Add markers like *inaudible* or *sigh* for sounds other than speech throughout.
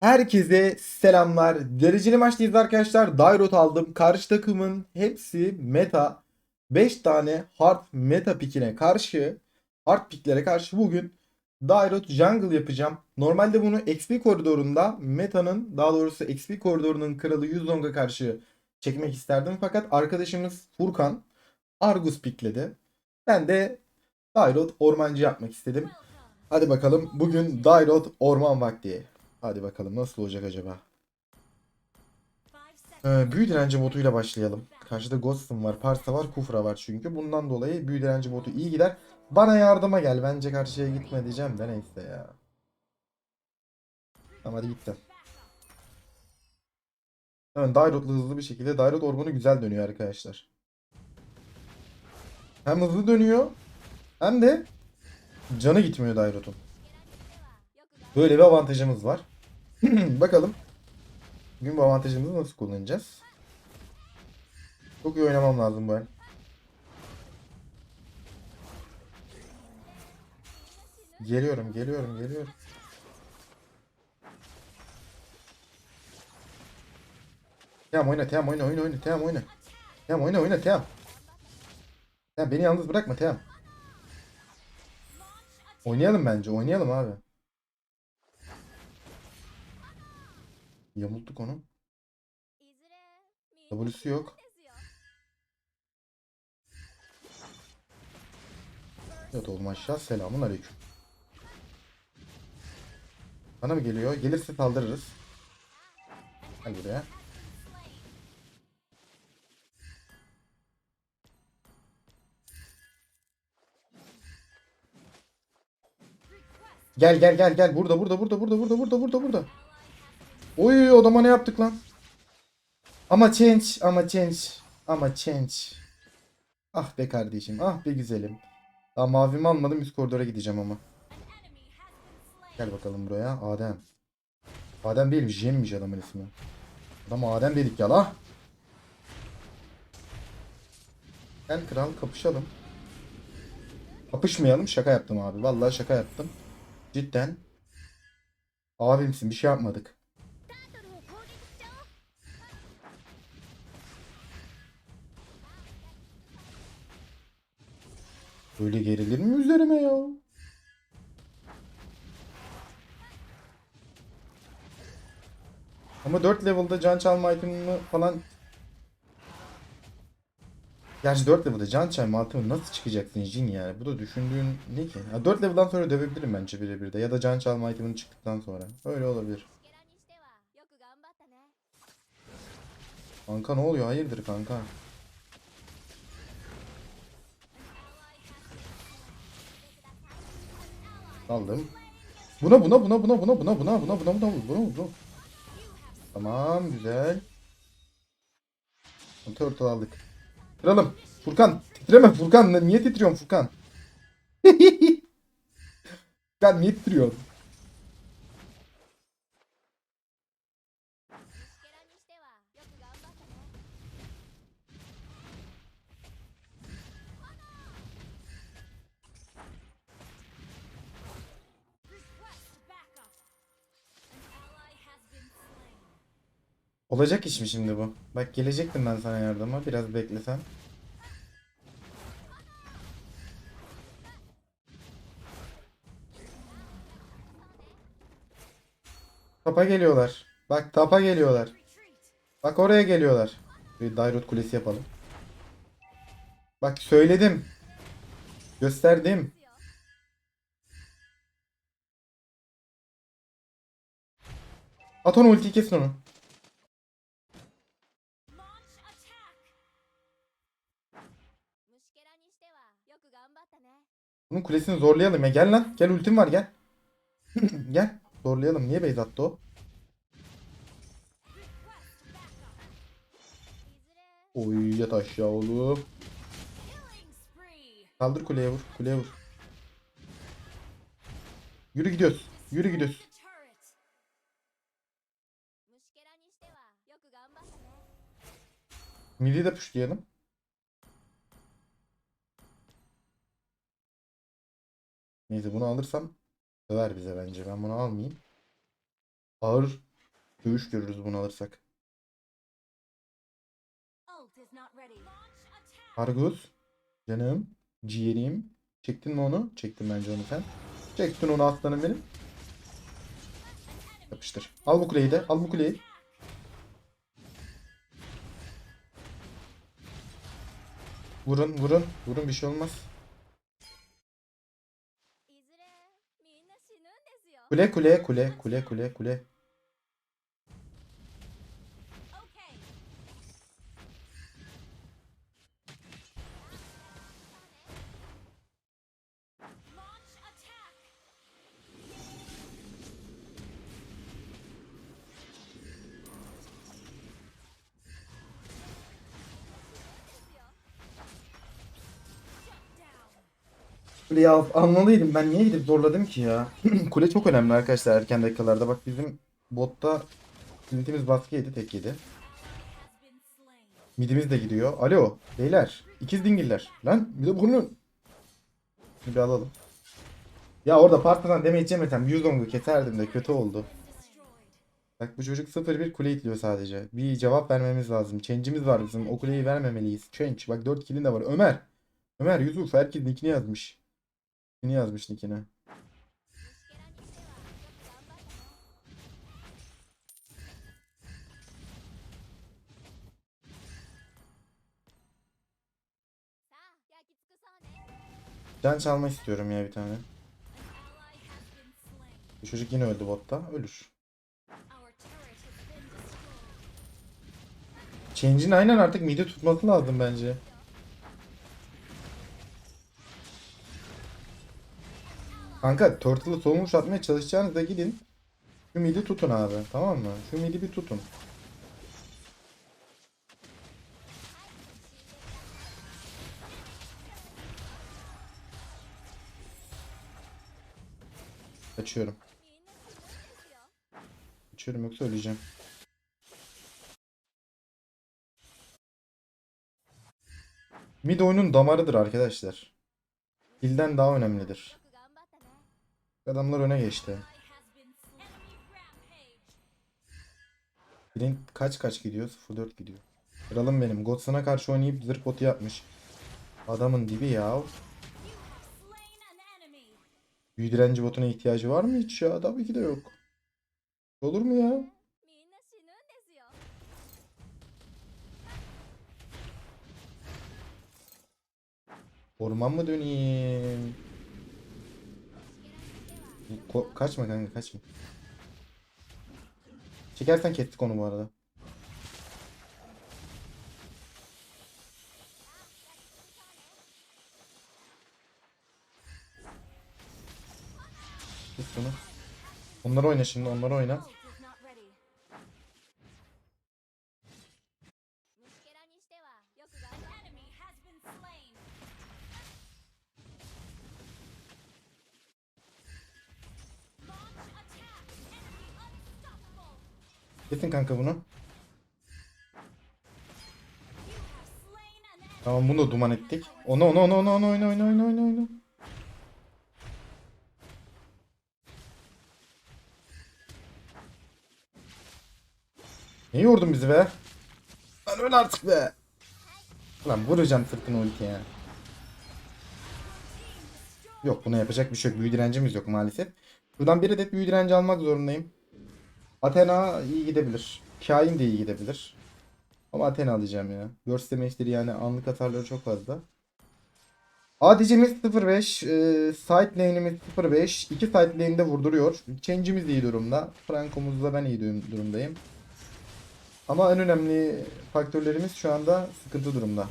Herkese selamlar. Dereceli maçtayız arkadaşlar. Dairot aldım. Karşı takımın hepsi meta. 5 tane hard meta pikine karşı, hard piklere karşı bugün Dairot jungle yapacağım. Normalde bunu XP koridorunda metanın daha doğrusu XP koridorunun kralı Yuzong'a karşı çekmek isterdim. Fakat arkadaşımız Furkan Argus pikledi. Ben de Dairot ormancı yapmak istedim. Hadi bakalım bugün Dairot orman vakti. Hadi bakalım nasıl olacak acaba? Ee, büyü direnci botuyla başlayalım. Karşıda Ghost'um var, Parsa var, Kufra var çünkü. Bundan dolayı büyü direnci botu iyi gider. Bana yardıma gel. Bence karşıya gitme diyeceğim de neyse ya. Tamam hadi gittim. Hemen Dairot'la hızlı bir şekilde. Dairot ormanı güzel dönüyor arkadaşlar. Hem hızlı dönüyor hem de canı gitmiyor Dairot'un. Böyle bir avantajımız var. *laughs* Bakalım. Bugün bu avantajımızı nasıl kullanacağız? Çok iyi oynamam lazım bu el. Geliyorum, geliyorum, geliyorum. Tamam oyna, tamam oyna, oyna, oyna, tamam oyna. Tamam oyna, oyna, tamam. Tamam beni yalnız bırakma, tamam. Oynayalım bence, oynayalım abi. Yamulttuk onu. W'su yok. Evet oğlum aşağı selamun aleyküm. Bana mı geliyor? Gelirse saldırırız. Gel buraya. Gel gel gel gel. Burada burada burada burada burada burada burada burada. Oy odama ne yaptık lan? Ama change ama change ama change. Ah be kardeşim ah be güzelim. Daha mavimi almadım üst koridora gideceğim ama. Gel bakalım buraya Adem. Adem değil Jem'miş adamın ismi. Adam Adem dedik ya la. Gel kral kapışalım. Kapışmayalım şaka yaptım abi. Vallahi şaka yaptım. Cidden. Abimsin bir şey yapmadık. Böyle gerilir mi üzerime ya? Ama 4 level'da can çalma itemini falan Gerçi 4 level'da can çalma itemini nasıl çıkacaksın Jin yani? Bu da düşündüğün ne ki? Ha, 4 level'dan sonra dövebilirim bence birebir de. Ya da can çalma itemini çıktıktan sonra. Öyle olabilir. Kanka ne oluyor? Hayırdır kanka? Aldım. Buna buna buna buna buna buna buna buna buna buna buna buna Tamam güzel. Turtle aldık. Kralım. Furkan. Titreme Furkan. Niye titriyorsun Furkan? Furkan niye titriyorsun? Olacak iş mi şimdi bu? Bak gelecektim ben sana yardıma. Biraz beklesen. Tapa geliyorlar. Bak tapa geliyorlar. Bak oraya geliyorlar. Bir Dairot kulesi yapalım. Bak söyledim. Gösterdim. At onu ultiyi kesin onu. *laughs* Bunun kulesini zorlayalım ya. Gel lan. Gel ultim var gel. *laughs* gel. Zorlayalım. Niye base attı o? Oy yat aşağı oğlum. Kaldır kuleye vur. Kuleye vur. Yürü gidiyoruz. Yürü gidiyoruz. Midi de pushlayalım. Neyse bunu alırsam döver bize bence. Ben bunu almayayım. Ağır Dövüş görürüz bunu alırsak. Argus. Canım. Ciğerim. Çektin mi onu? Çektim bence onu sen. Çektin onu aslanım benim. Yapıştır. Al bu kuleyi de. Al bu kuleyi. Vurun vurun. Vurun bir şey olmaz. Kule kule kule kule kule kule. Kuleyi al, almalıydım. Ben niye gidip zorladım ki ya? *clears throat* Kule çok önemli arkadaşlar erken dakikalarda. Bak bizim botta Flint'imiz baskı yedi tek yedi. Midimiz de gidiyor. Alo beyler. ikiz dingiller. Lan bir de bunun. Bir alalım. Ya orada partadan damage yemesem 100 ongu keserdim de kötü oldu. Bak bu çocuk 0-1 kule itliyor sadece. Bir cevap vermemiz lazım. Change'imiz var bizim. O kuleyi vermemeliyiz. Change. Bak 4 kill'in de var. Ömer. Ömer Yusuf herkes nickini yazmış. Nick'ini yazmış Nick'ini. Can çalmak istiyorum ya bir tane. Bu çocuk yine öldü botta. Ölür. Change'in aynen artık mide tutması lazım bence. Kanka turtle'ı solmuş atmaya çalışacağınızda gidin. Şu midi tutun abi tamam mı? Şu midi bir tutun. Açıyorum. Açıyorum yoksa öleceğim. Mid oyunun damarıdır arkadaşlar. Dilden daha önemlidir. Adamlar öne geçti. Brink kaç kaç gidiyor? 0-4 gidiyor. Kralım benim. Godson'a karşı oynayıp zırh botu yapmış. Adamın dibi ya. Büyü direnci botuna ihtiyacı var mı hiç ya? Tabii ki de yok. Olur mu ya? Orman mı döneyim? Ko- kaçma kanka kaçma. Çekersen kestik onu bu arada. Kes bunu. Onları oyna şimdi onları oyna. Kesin kanka bunu. Tamam bunu da duman ettik. Onu onu onu onu onu oyna oyna oyna oyna oyna. Ne yordun bizi be? Lan öl artık be. Lan vuracağım sırtını ultiye. Yok buna yapacak bir şey yok. Büyü direncimiz yok maalesef. Buradan bir adet büyü direnci almak zorundayım. Athena iyi gidebilir. Kain de iyi gidebilir. Ama Athena alacağım ya. Burst damage'leri yani anlık hasarları çok fazla. ADC'miz 05, e, side lane'imiz 05. İki side lane'de vurduruyor. Change'imiz iyi durumda. Franco'muzda ben iyi durum- durumdayım. Ama en önemli faktörlerimiz şu anda sıkıntı durumda.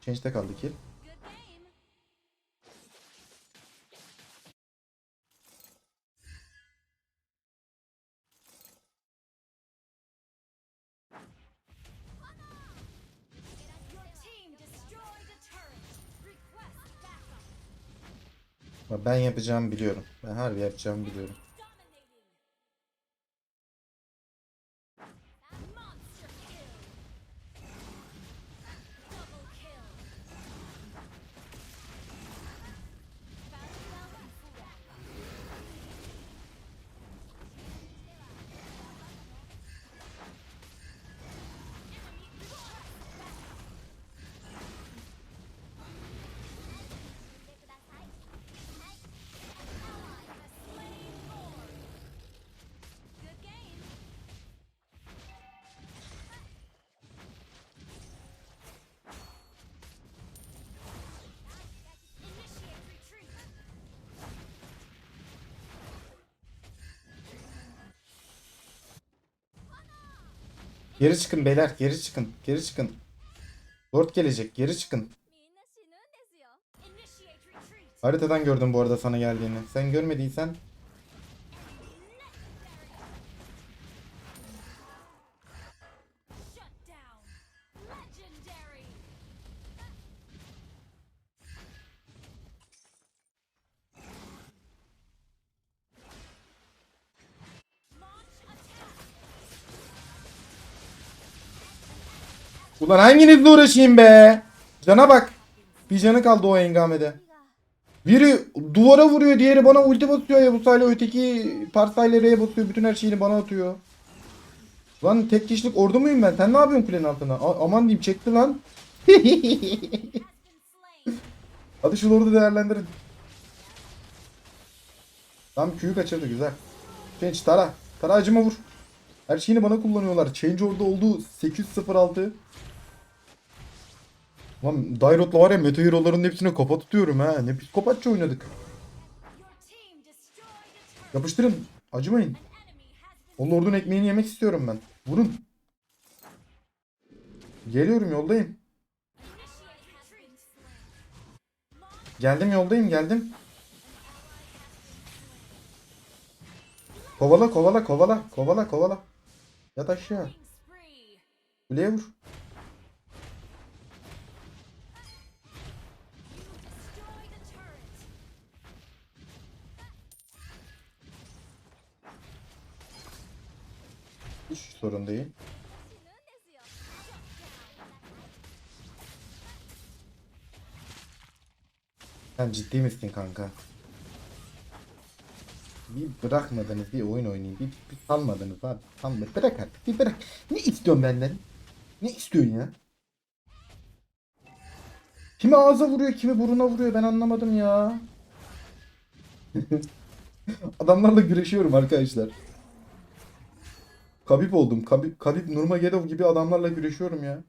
Change'de kaldı kill. Ben yapacağımı biliyorum. Ben harbi yapacağımı biliyorum. Geri çıkın beyler geri çıkın geri çıkın. Lord gelecek geri çıkın. Haritadan gördüm bu arada sana geldiğini. Sen görmediysen Ulan hanginizle uğraşayım be? Cana bak. Bir canı kaldı o engamede. Biri duvara vuruyor, diğeri bana ulti basıyor ya bu sayla öteki parsayla R'ye basıyor. Bütün her şeyini bana atıyor. Lan tek kişilik ordu muyum ben? Sen ne yapıyorsun kulenin altına? A- aman diyeyim çekti lan. *laughs* Hadi şu lordu değerlendirin. Tam Q'yu kaçırdı güzel. Change tara. Tara acıma vur. Her şeyini bana kullanıyorlar. Change orada oldu. 806. Lan Dairot'la var ya meta hero'ların hepsine kafa tutuyorum ha. Ne psikopatça oynadık. Yapıştırın. Acımayın. O lordun ekmeğini yemek istiyorum ben. Vurun. Geliyorum yoldayım. Geldim yoldayım geldim. Kovala kovala kovala kovala kovala. Yat aşağı. Kuleye vur. sorun değil. Sen ciddi misin kanka? Bir bırakmadınız bir oyun oynayayım. Bir, bir salmadınız abi. Salma. Bırak artık. Bir bırak. Ne istiyorsun benden? Ne istiyorsun ya? Kimi ağza vuruyor, kimi buruna vuruyor ben anlamadım ya. *laughs* Adamlarla güreşiyorum arkadaşlar. Kabip oldum. Kabip, Kabip Nurmagomedov gibi adamlarla güreşiyorum ya.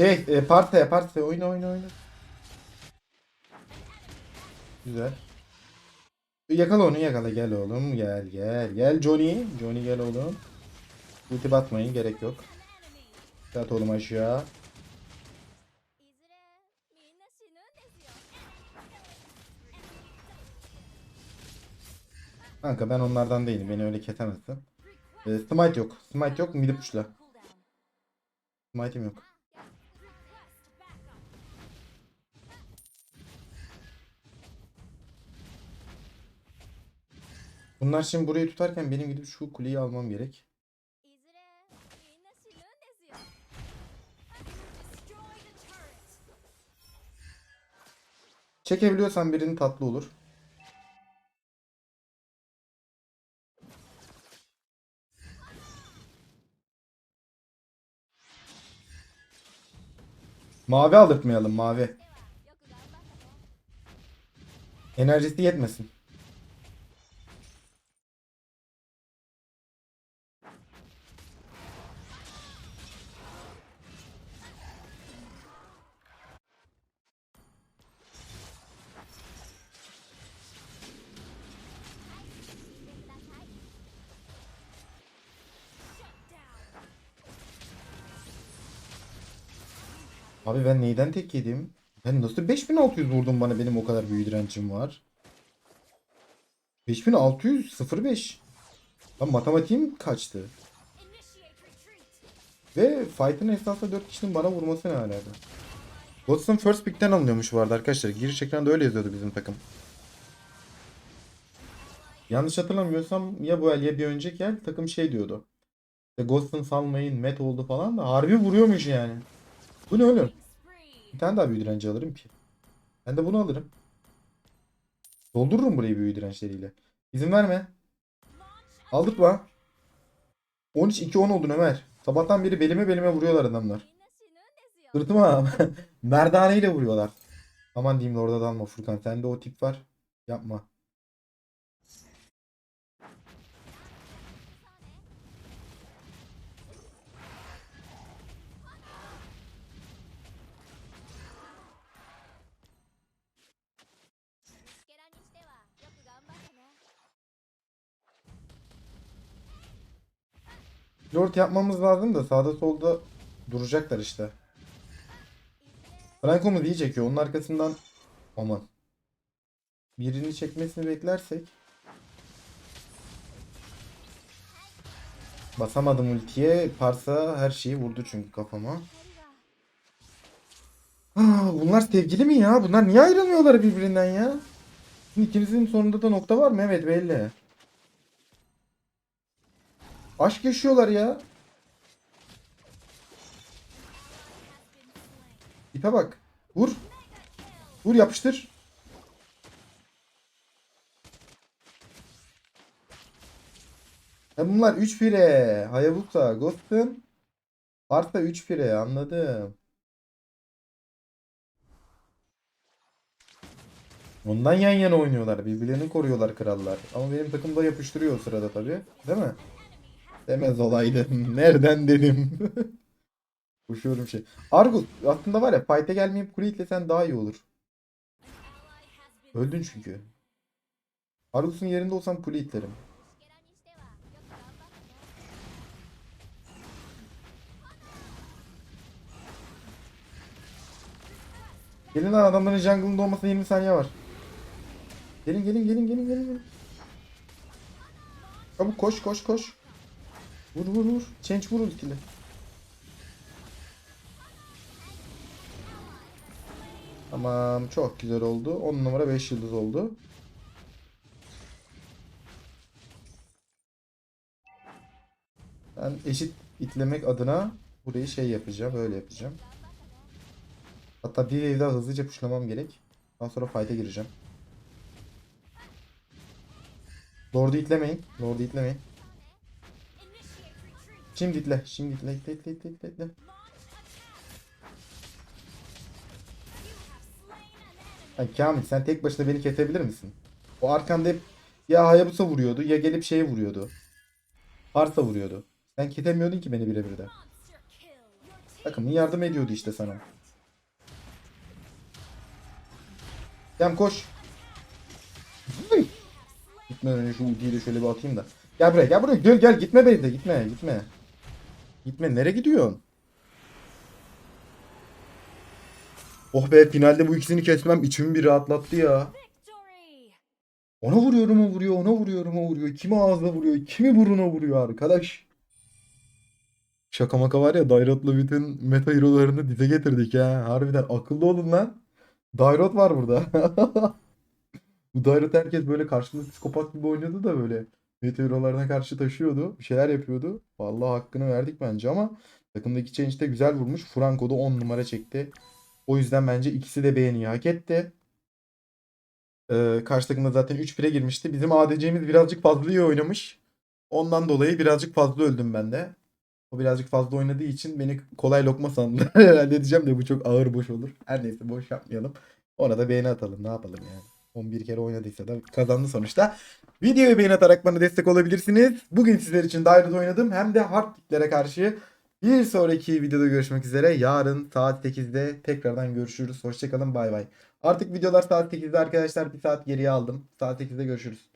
Şey e, parte parte oyna oyna oyna. Güzel. Yakala onu yakala gel oğlum gel gel gel Johnny Johnny gel oğlum. Ulti batmayın gerek yok. Sat oğlum aşağı. Kanka ben onlardan değilim. Beni öyle ketemezsin. E, smite yok. Smite yok. Midi puşla. Smite'im yok. Bunlar şimdi burayı tutarken benim gidip şu kuleyi almam gerek. Çekebiliyorsan birini tatlı olur. Mavi aldırtmayalım mavi. Enerjisi yetmesin. Abi ben neyden tek yedim? Ben nasıl 5600 vurdum bana benim o kadar büyü direncim var. 5600 05. Lan matematiğim kaçtı. Ve fight'ın esasında 4 kişinin bana vurması ne alaka? Watson first pick'ten alınıyormuş bu arada arkadaşlar. Giriş ekranda öyle yazıyordu bizim takım. Yanlış hatırlamıyorsam ya bu el ya bir önceki el takım şey diyordu. İşte salmayın, met oldu falan da harbi vuruyormuş yani. Bu ne oğlum? Bir tane daha büyü direnci alırım ki. Ben de bunu alırım. Doldururum burayı büyü dirençleriyle. İzin verme. Aldık Aldırtma. 13-2-10 oldun Ömer. Sabahtan beri belime belime vuruyorlar adamlar. Sırtıma *laughs* merdaneyle vuruyorlar. Aman diyeyim de orada dalma Furkan. Sende o tip var. Yapma. Dört yapmamız lazım da sağda solda duracaklar işte. Franco mu diye çekiyor. Onun arkasından aman. Birini çekmesini beklersek. Basamadım ultiye. Parsa her şeyi vurdu çünkü kafama. Aa, bunlar sevgili mi ya? Bunlar niye ayrılmıyorlar birbirinden ya? Şimdi ikimizin sonunda da nokta var mı? Evet belli. Aşk yaşıyorlar ya. İpe bak. Vur. Vur yapıştır. Ya bunlar 3 pire. Hayabusa, Ghost'un. Arta 3 pire anladım. Ondan yan yana oynuyorlar. Birbirlerini koruyorlar krallar. Ama benim takım da yapıştırıyor sırada tabii. Değil mi? Demez olaydı. *laughs* Nereden dedim. *laughs* Koşuyorum şey. Argus aslında var ya fight'e gelmeyip kule itlesen daha iyi olur. Öldün çünkü. Argus'un yerinde olsam kule itlerim. Gelin lan adamların jungle'ında olmasına 20 saniye var. Gelin gelin gelin gelin gelin. gelin. Çabuk koş koş koş. Vur vur vur. Change vur ultiyle. Tamam çok güzel oldu. 10 numara 5 yıldız oldu. Ben eşit itlemek adına burayı şey yapacağım. Böyle yapacağım. Hatta bir wave daha hızlıca puşlamam gerek. Daha sonra fight'a gireceğim. Lord'u itlemeyin. Lord'u itlemeyin. Şimdi itle. Şimdi itle. itle, itle, itle, itle, itle. Ha, Kamil sen tek başına beni kesebilir misin? O arkanda hep ya Hayabusa vuruyordu ya gelip şeye vuruyordu. Parsa vuruyordu. Sen kesemiyordun ki beni birebir de. Takımın yardım ediyordu işte sana. Cem koş. Hıy! Gitmeden önce şu ultiyi de şöyle bir atayım da. Gel buraya gel buraya gel gel gitme beni de gitme gitme. Gitme nereye gidiyorsun? Oh be finalde bu ikisini kesmem içimi bir rahatlattı ya. Ona vuruyorum o vuruyor ona vuruyorum o vuruyor. Kimi ağzına vuruyor kimi buruna vuruyor arkadaş. Şaka maka var ya Dairot'la bütün meta hero'larını dize getirdik ya. Harbiden akıllı olun lan. Dairot var burada. *laughs* Bu Dairot herkes böyle karşında psikopat gibi oynadı da böyle. Meta hero'larına karşı taşıyordu. Bir şeyler yapıyordu. Vallahi hakkını verdik bence ama takımdaki change de güzel vurmuş. Franco da 10 numara çekti. O yüzden bence ikisi de beğeniyi hak etti. Ee, karşı takımda zaten 3-1'e girmişti. Bizim ADC'miz birazcık fazla iyi oynamış. Ondan dolayı birazcık fazla öldüm ben de. O birazcık fazla oynadığı için beni kolay lokma sandılar. *laughs* Herhalde diyeceğim de bu çok ağır boş olur. Her neyse boş yapmayalım. Ona da beğeni atalım. Ne yapalım yani. 11 kere oynadıysa da kazandı sonuçta. Videoyu beğeni atarak bana destek olabilirsiniz. Bugün sizler için Dairo'da oynadım. Hem de hard kicklere karşı. Bir sonraki videoda görüşmek üzere. Yarın saat 8'de tekrardan görüşürüz. Hoşçakalın bay bay. Artık videolar saat 8'de arkadaşlar. Bir saat geriye aldım. Saat 8'de görüşürüz.